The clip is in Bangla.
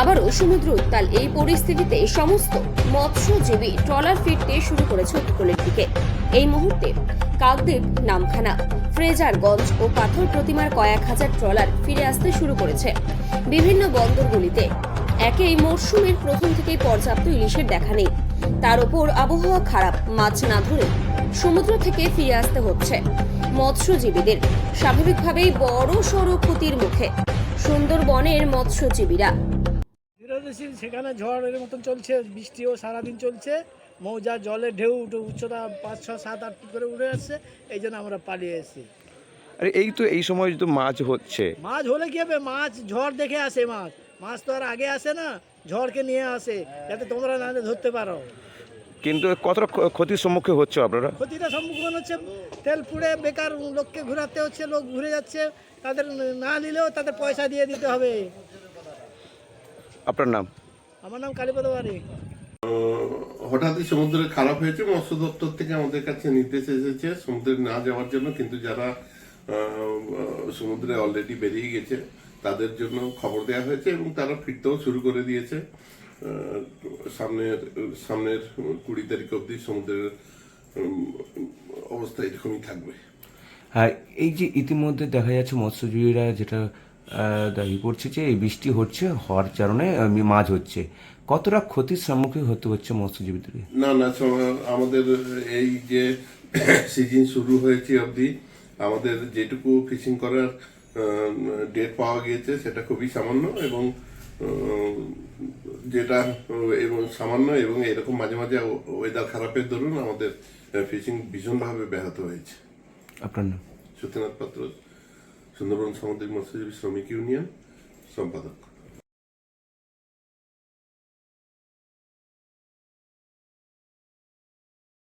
আবারও সমুদ্র উত্তাল। এই পরিস্থিতিতে সমস্ত মৎস্যজীবী ট্রলার ফিরতে শুরু করেছে উপকূলের দিকে। এই মুহূর্তে কাকদ্বীপ, নামখানা, ফ্রেজারগঞ্জ ও পাথর প্রতিমার কয়েক হাজার ট্রলার ফিরে আসতে শুরু করেছে। বিভিন্ন বন্দরগুলিতে একে এই মরশুমের প্রথম থেকেই পর্যাপ্ত ইলিশের দেখা নেই। তার উপর আবহাওয়া খারাপ, মাছ না ধরে সমুদ্র থেকে ফিরে আসতে হচ্ছে। মৎস্যজীবীদের স্বাভাবিকভাবেই বড় সড়ো ক্ষতির মুখে। সুন্দরবনের মৎস্যজীবীরা বিরোধীশীল সেখানে ঝড়ের মতন চলছে বৃষ্টিও সারাদিন চলছে। মৌজা জলে ঢেউ উঠে- উচ্চতা পাঁচ ছ সাত আট ফুট করে উঠে আসছে এই জন্য আমরা পালিয়ে এসেছি। আরে এই তো এই সময় তো মাছ হচ্ছে। মাছ হলে কি হবে? মাছ ঝড় দেখে আসে মাছ। মাছ তো আর আগে আসে না ঝড়কে নিয়ে আসে যাতে তোমরা না ধরতে পারো। কিন্তু কতটা ক্ষতির সম্মুখীন হচ্ছে আপনারা? ক্ষতিটা সম্মুখীন হচ্ছে তেল পুড়ে বেকার লোককে ঘোরাতে হচ্ছে লোক ঘুরে যাচ্ছে তাদের না নিলেও তাদের পয়সা দিয়ে দিতে হবে। আপনার নাম? আমার নাম কালীপদ বাড়ি হঠাৎই সমুদ্রে খারাপ হয়েছে মৎস্য দপ্তর থেকে আমাদের কাছে নির্দেশ এসেছে সমুদ্রে না যাওয়ার জন্য কিন্তু যারা সমুদ্রে অলরেডি বেরিয়ে গেছে তাদের জন্য খবর দেওয়া হয়েছে এবং তারা ফিরতেও শুরু করে দিয়েছে। সামনের সামনের কুড়ি তারিখ অবধি সমুদ্রের অবস্থা এরকমই থাকবে। হ্যাঁ এই যে ইতিমধ্যে দেখা যাচ্ছে মৎস্যজীবীরা যেটা দাবি করছে যে এই বৃষ্টি হচ্ছে হওয়ার কারণে মাছ হচ্ছে। কতটা ক্ষতির সম্মুখীন হতে হচ্ছে মৎস্যজীবীদের না না আমাদের এই যে সিজন শুরু হয়েছে অবধি আমাদের যেটুকু ফিশিং করার ডেট পাওয়া গিয়েছে সেটা খুবই সামান্য এবং যেটা এবং সামান্য এবং এরকম মাঝে মাঝে ওয়েদার খারাপের দরুন আমাদের ফিশিং ভীষণভাবে ব্যাহত হয়েছে। আপনার নাম? সত্যনাথ পাত্র। সুন্দরবন সামুদ্রিক মৎস্যজীবী শ্রমিক ইউনিয়ন সম্পাদক